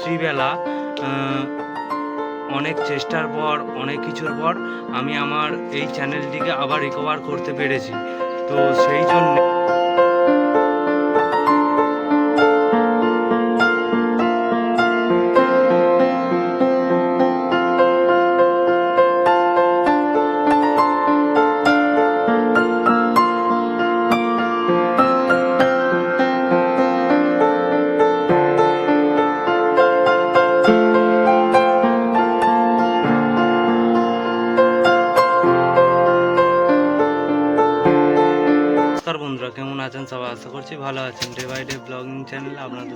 রাত্রিবেলা অনেক চেষ্টার পর, অনেক কিছুর পর আমি আমার এই চ্যানেলটিকে আবার রিকভার করতে পেরেছি। তো সেই জন্য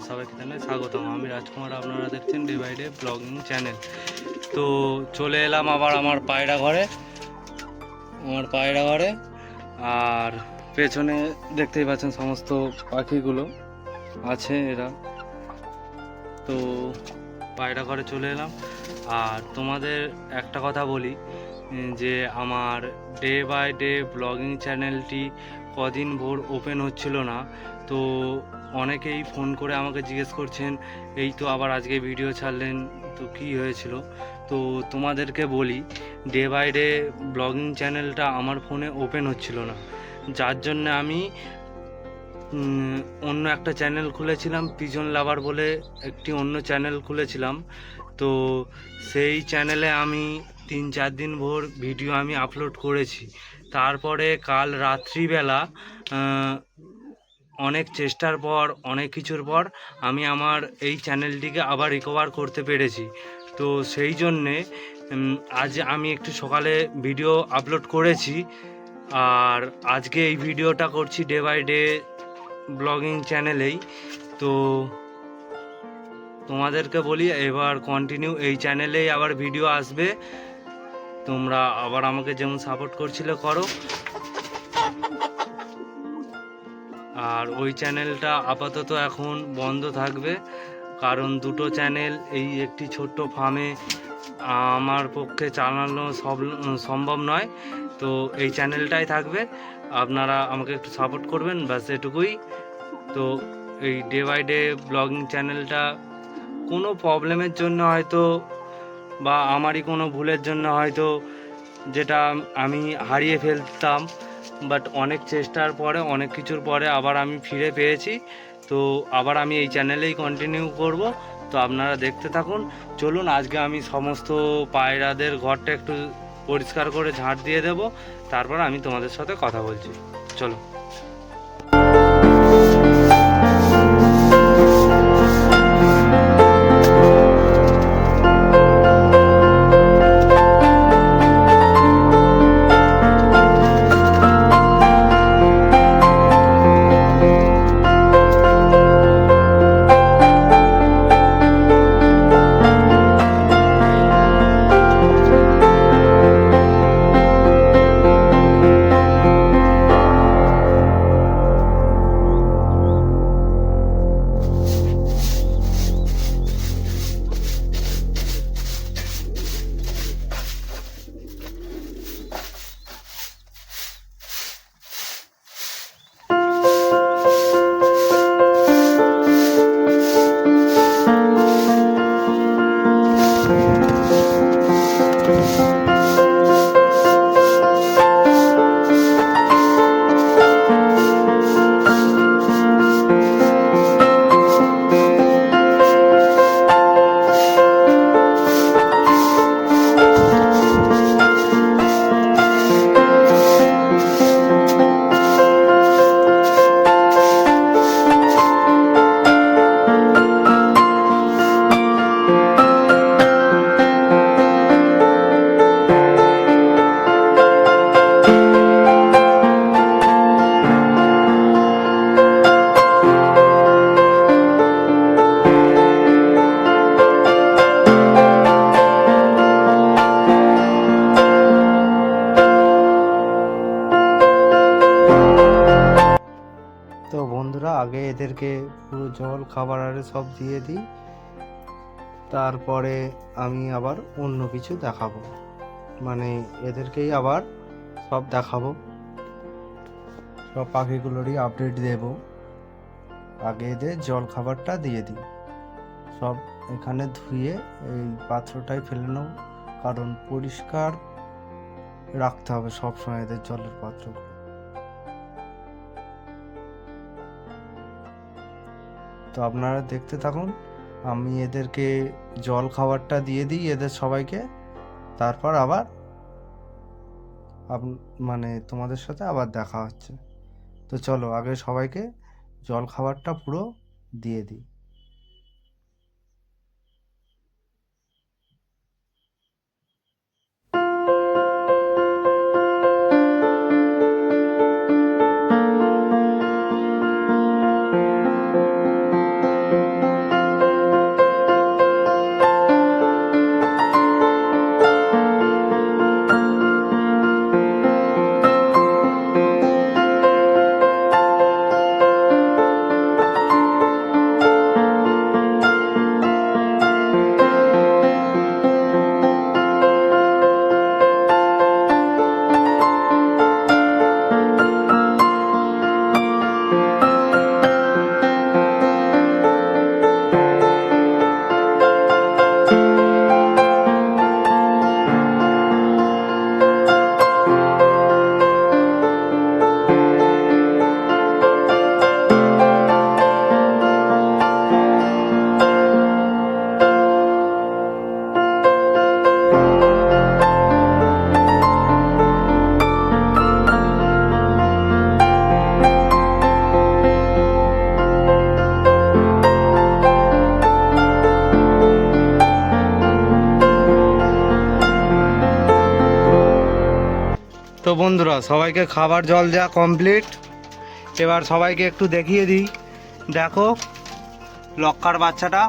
সবাইকে জানাই স্বাগতম। আমি রাজকুমার, আপনারা দেখছেন day by day blogging channel তো চলে এলাম আবার আমার পায়রা ঘরে, আমার পায়রা ঘরে। আর পেছনে দেখতেই পাচ্ছেন সমস্ত পাখিগুলো আছে এরা। তো পায়রা ঘরে চলে এলাম। আর তোমাদের একটা কথা বলি, যে আমার ডে বাই ডে ব্লগিং চ্যানেলটি কদিন ভোর ওপেন হচ্ছিল না। তো অনেকেই ফোন করে আমাকে জিজ্ঞেস করছেন, এই তো আবার আজকে ভিডিও ছাড়লেন, তো কি হয়েছিল? তো তোমাদেরকে বলি ডে বাই ডে ব্লগিং চ্যানেলটা আমার ফোনে ওপেন হচ্ছিল না। যার জন্য আমি অন্য একটা চ্যানেল খুলেছিলাম, পিজন লাভার বলে একটি অন্য চ্যানেল খুলেছিলাম। তো সেই চ্যানেলে আমি তিন চার দিন ভোর ভিডিও আমি আপলোড করেছি। তারপরে কাল রাত্রিবেলা অনেক চেষ্টার পর, অনেক কিছুর পর আমি আমার এই চ্যানেলটিকে আবার রিকভার করতে পেরেছি। তো সেই জন্যে আজ আমি একটু সকালে ভিডিও আপলোড করেছি। আর আজকে এই ভিডিওটা করছি ডে বাই ডে ব্লগিং চ্যানেলেই তো তোমাদেরকে বলি, এবার কন্টিনিউ এই চ্যানেলেই আবার ভিডিও আসবে। তোমরা আবার আমাকে যেমন সাপোর্ট করছিলে করো। আর ওই চ্যানেলটা আপাতত এখন বন্ধ থাকবে, কারণ দুটো চ্যানেল এই একটি ছোট্ট ফার্মে আমার পক্ষে চালানো সব, সম্ভব নয়। তো এই চ্যানেলটাই থাকবে। আপনারা আমাকে একটু সাপোর্ট করবেন, ব্যাস এটুকুই। তো এই ডে বাই ডে ব্লগিং চ্যানেলটা কোনো প্রবলেমের জন্য হয়তো বা আমারই কোনো ভুলের জন্য হয়তো যেটা আমি হারিয়ে ফেলতাম। বাট অনেক চেষ্টার পরে, অনেক কিছুর পরে আবার আমি ফিরে পেয়েছি। তো আবার আমি এই চ্যানেলেই কন্টিনিউ করব। তো আপনারা দেখতে থাকুন। চলুন, আজকে আমি সমস্ত পায়রাদের ঘরটা একটু পরিষ্কার করে ঝাঁট দিয়ে দেব। তারপর আমি তোমাদের সাথে কথা বলছি। চলো জল, খাবার আরে সব দিয়ে দিই। তারপরে আমি আবার অন্য কিছু দেখাবো। মানে এদেরকেই আবার সব দেখাবো। সব পাখিগুলোরই আপডেট দেব। আগে এদের জল, খাবারটা দিয়ে দিই। সব এখানে ধুয়ে এই পাত্রটাই ফেলে নেব। কারণ পরিষ্কার রাখতে হবে সবসময় এদের জলের পাত্রগুলো। তো আপনারা দেখতে থাকুন। আমি এদেরকে জল খাবারটা দিয়ে দিই এদের সবাইকে। তারপর আবার মানে তোমাদের সাথে আবার দেখা হচ্ছে। তো চলো আগে সবাইকে জল খাবারটা পুরো দিয়ে দিই। তো বন্ধুরা, সবাইকে খাবার জল দেওয়া কমপ্লিট এবার সবাইকে একটু দেখিয়ে দিই। দেখো, লক্ষার বাচ্চাটা।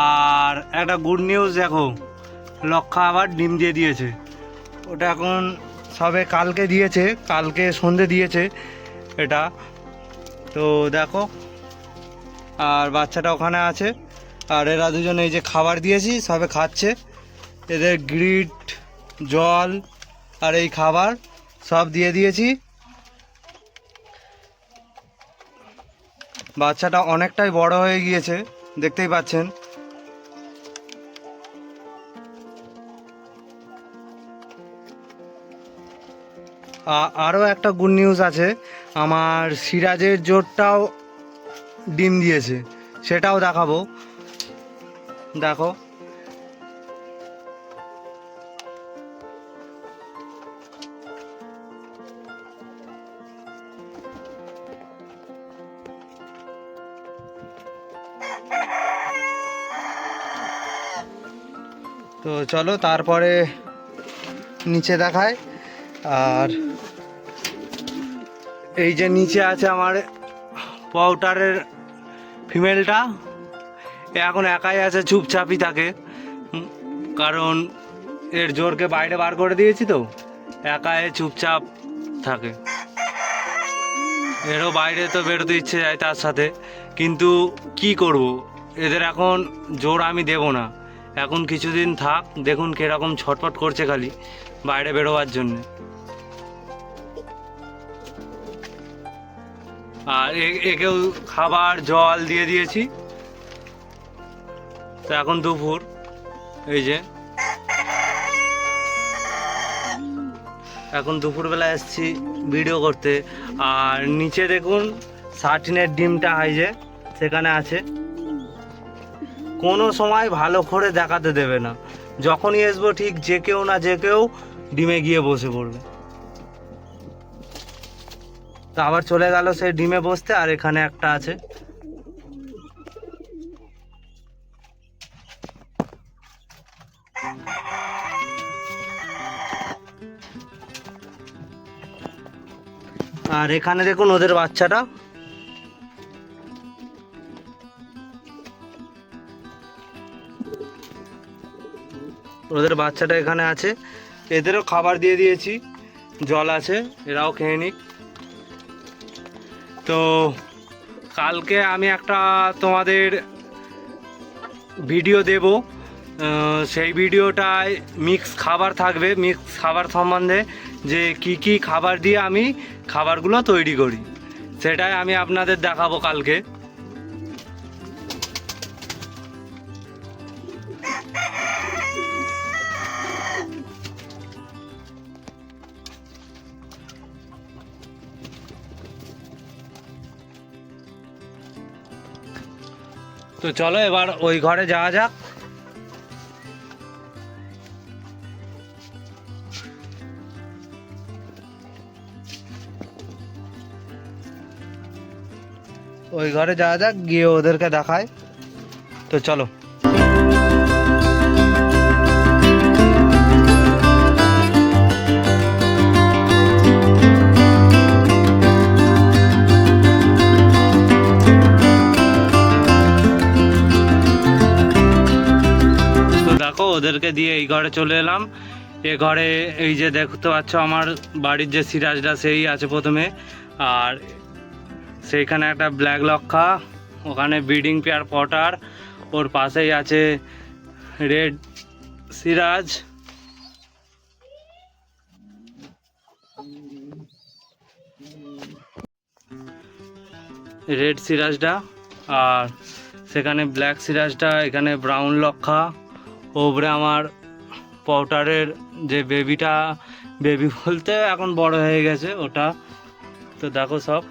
আর একটা গুড নিউজ দেখো, লক্ষা আবার ডিম দিয়ে দিয়েছে। ওটা এখন সবে কালকে দিয়েছে, কালকে সন্ধে দিয়েছে এটা। তো দেখো, আর বাচ্চাটা ওখানে আছে। আর এরা দুজন এই যে খাবার দিয়েছি, সবে খাচ্ছে। এদের গ্রিট জল আর এই খাবার সব দিয়ে দিয়েছি। বাচ্চাটা অনেকটাই বড় হয়ে গিয়েছে, দেখতেই পাচ্ছেন। আরও একটা গুড নিউজ আছে। আমার সিরাজের জোরটাও ডিম দিয়েছে, সেটাও দেখাবো। দেখো। তো চলো তারপরে নিচে দেখায় আর এই যে নিচে আছে আমার পাউডারের ফিমেলটা এখন একাই আছে চুপচাপই থাকে কারণ এর জোরকে বাইরে বার করে দিয়েছি তো, একাই চুপচাপ থাকে। এরও বাইরে তো বেরোতে ইচ্ছে যায় তার সাথে। কিন্তু কি করব? এদের এখন জোর আমি দেব না। এখন কিছুদিন থাক, দেখুন কীরকম ছটফট করছে খালি বাইরে বেরোবার জন্য। আর একেও খাবার, জল দিয়ে দিয়েছি। তো এখন দুপুর, এই যে। এখন দুপুরবেলা এসেছি ভিডিও করতে। আর নিচে দেখুন সার্টিনের ডিমটা হয় যে, সেখানে আছে। কোনো সময় ভালো করে দেখাতে দেবে না। যখনই আসব ঠিক যে কেউ না যে কেউ ডিমে গিয়ে বসে পড়বে। তো আবার চলে গেল সেই ডিমে বসতে, আর এখানে একটা আছে। আর এখানে দেখুন ওদের বাচ্চাটা। ওদের বাচ্চাটা এখানে আছে। এদেরও খাবার দিয়ে দিয়েছি। জল আছে, এরাও খেয়ে নিক। তো কালকে আমি একটা তোমাদের ভিডিও দেব। সেই ভিডিওটায় মিক্স খাবার থাকবে। মিক্স খাবার সম্বন্ধে যে কি কি খাবার দিয়ে আমি খাবারগুলো তৈরি করি। সেটাই আমি আপনাদের দেখাবো কালকে। তো চলো এবার ওই ঘরে যাওয়া যাক। ওই ঘরে যাওয়া যাক, গিয়ে ওদেরকে দেখায়। তো চলো। দেখো, ওদেরকে দিয়ে এই ঘরে চলে এলাম। এ ঘরে এই যে দেখতে পাচ্ছ আমার বাড়ির যে সিরাজটা সেই আছে প্রথমে। আর সেইখানে একটা ব্ল্যাক লক্ষা, ওখানে ব্রিডিং পেয়ার পটার, ওর পাশেই আছে রেড সিরাজ। রেড সিরাজটা, আর সেখানে ব্ল্যাক সিরাজটা, এখানে ব্রাউন লক্ষা। ওপরে আমার পাউডারের যে বেবিটা, বেবি বলতে এখন বড় হয়ে গেছে ওটা। তো দেখো সব।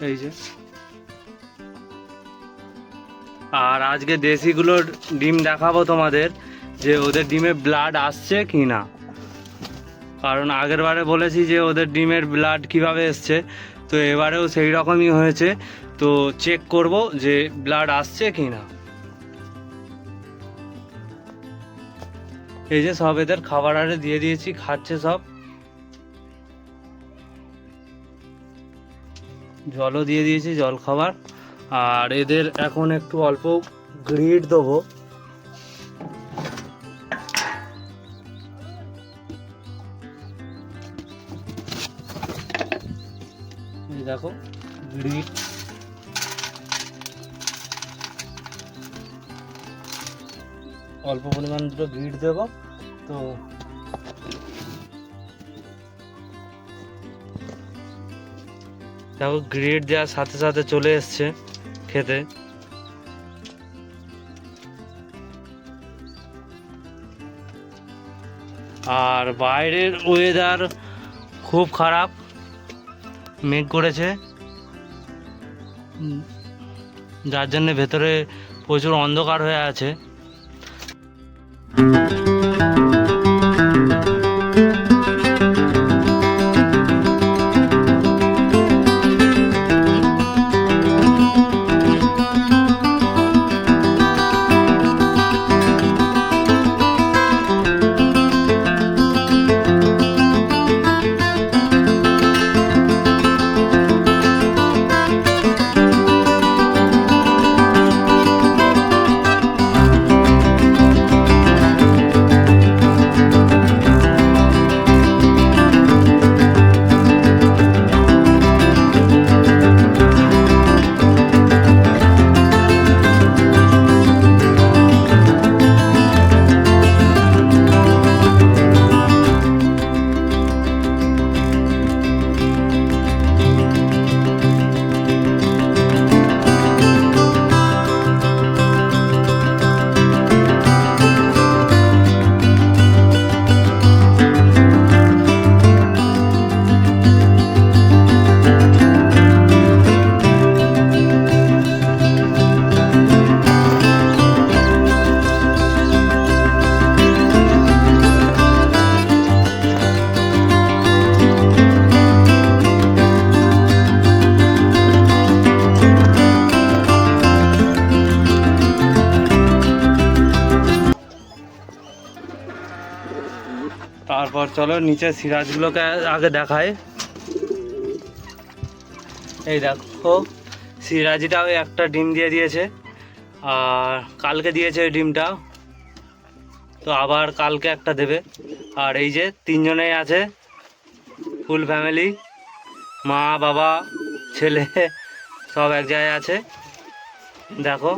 এই যে। আর আজকে দেশিগুলোর ডিম দেখাবো তোমাদের, যে ওদের ডিমে ব্লাড আসছে কি না। কারণ আগের বারে বলেছি যে ওদের ডিমের ব্লাড কীভাবে এসছে তো এবারেও সেই রকমই হয়েছে। তো চেক করব যে ব্লাড আসছে কি না এই যে সব এদের খাবার আরে দিয়ে দিয়েছি, খাচ্ছে সব। জলও দিয়ে দিয়েছি, জল খাবার। আর এদের এখন একটু অল্প গ্রিড দেবো। গ্রিড অল্প পরিমাণ দুটো গ্রিড দেবো, তো দেখো গ্রেড দেওয়ার সাথে সাথে চলে এসছে খেতে। আর বাইরের ওয়েদার খুব খারাপ, মেঘ করেছে। যার জন্যে ভেতরে প্রচুর অন্ধকার হয়ে আছে। চলো নিচে সিরাজগুলোকে আগে দেখায় এই দেখো সিরাজিটাও একটা ডিম দিয়ে দিয়েছে, আর কালকে দিয়েছে ওই ডিমটা। তো আবার কালকে একটা দেবে। আর এই যে তিনজনেই আছে ফুল ফ্যামিলি মা, বাবা, ছেলে, সব এক জায়গায় আছে। দেখো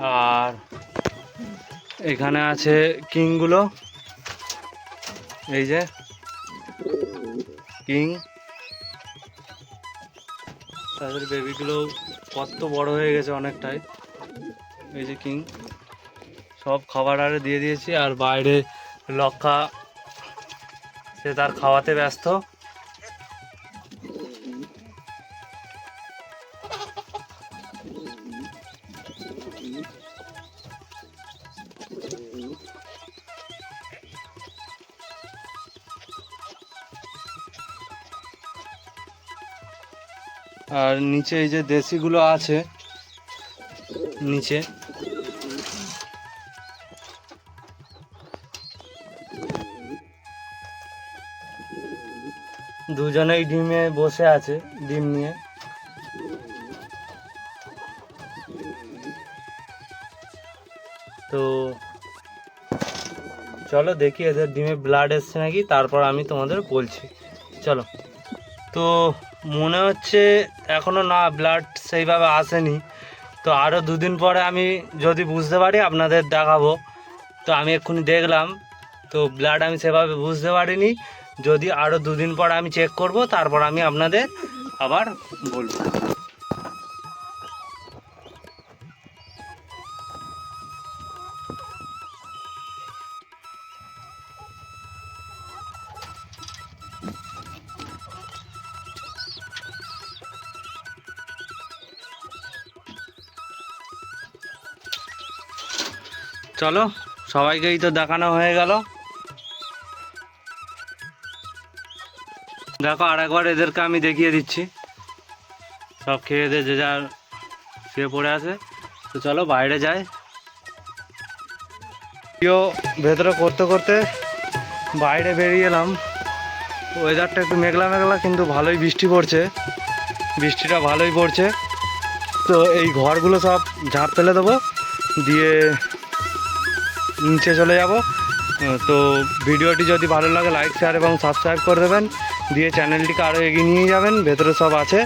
আর এখানে আছে কিংগুলো। এই যে, কিং। তাদের বেবিগুলো কত বড় হয়ে গেছে অনেকটাই। এই যে কিং। সব খাবার আরে দিয়ে দিয়েছি, আর বাইরে লক্ষা সে তার খাওয়াতে ব্যস্ত। আর নিচে এই যে দেশিগুলো আছে, নিচে। দুজনেই ডিমে বসে আছে, ডিম নিয়ে। তো চলো দেখি এদের ডিমে ব্লাড এসছে নাকি, তারপর আমি তোমাদের বলছি। চলো। তো মনে হচ্ছে এখনও না ব্লাড সেইভাবে আসেনি। তো আরও দুদিন পরে আমি যদি বুঝতে পারি, আপনাদের দেখাবো। তো আমি এক্ষুনি দেখলাম, তো ব্লাড আমি সেভাবে বুঝতে পারিনি। যদি আরও দুদিন পর আমি চেক করব, তারপর আমি আপনাদের আবার বলব। চলো, সবাইকেই তো দেখানো হয়ে গেল। দেখো আর একবার এদেরকে আমি দেখিয়ে দিচ্ছি। সব খেয়ে দিয়ে যে যার শুয়ে পড়ে আছে। তো চলো, বাইরে যাই। ভিডিও ভেতরে করতে করতে বাইরে বেরিয়ে এলাম। ওয়েদারটা একটু মেঘলা মেঘলা, কিন্তু ভালোই বৃষ্টি পড়ছে। বৃষ্টিটা ভালোই পড়ছে। তো এই ঘরগুলো সব ঝাঁপ ফেলে দেবো। দিয়ে নিচে চলে যাব। তো ভিডিওটি যদি ভালো লাগে লাইক শেয়ার এবং সাবস্ক্রাইব করে দেবেন। দিয়ে চ্যানেলটিকে আরও এগিয়ে নিয়ে যাবেন, ভেতরে সব আছে।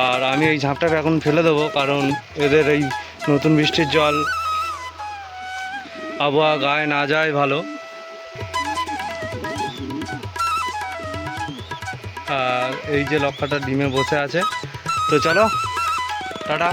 আর আমি এই ঝাঁপটাকে এখন ফেলে দেবো, কারণ এদের এই নতুন বৃষ্টির জল, আবহাওয়া গায়ে না যায় ভালো। আর এই যে লক্ষাটা ডিমে বসে আছে। তো চলো, টাটা।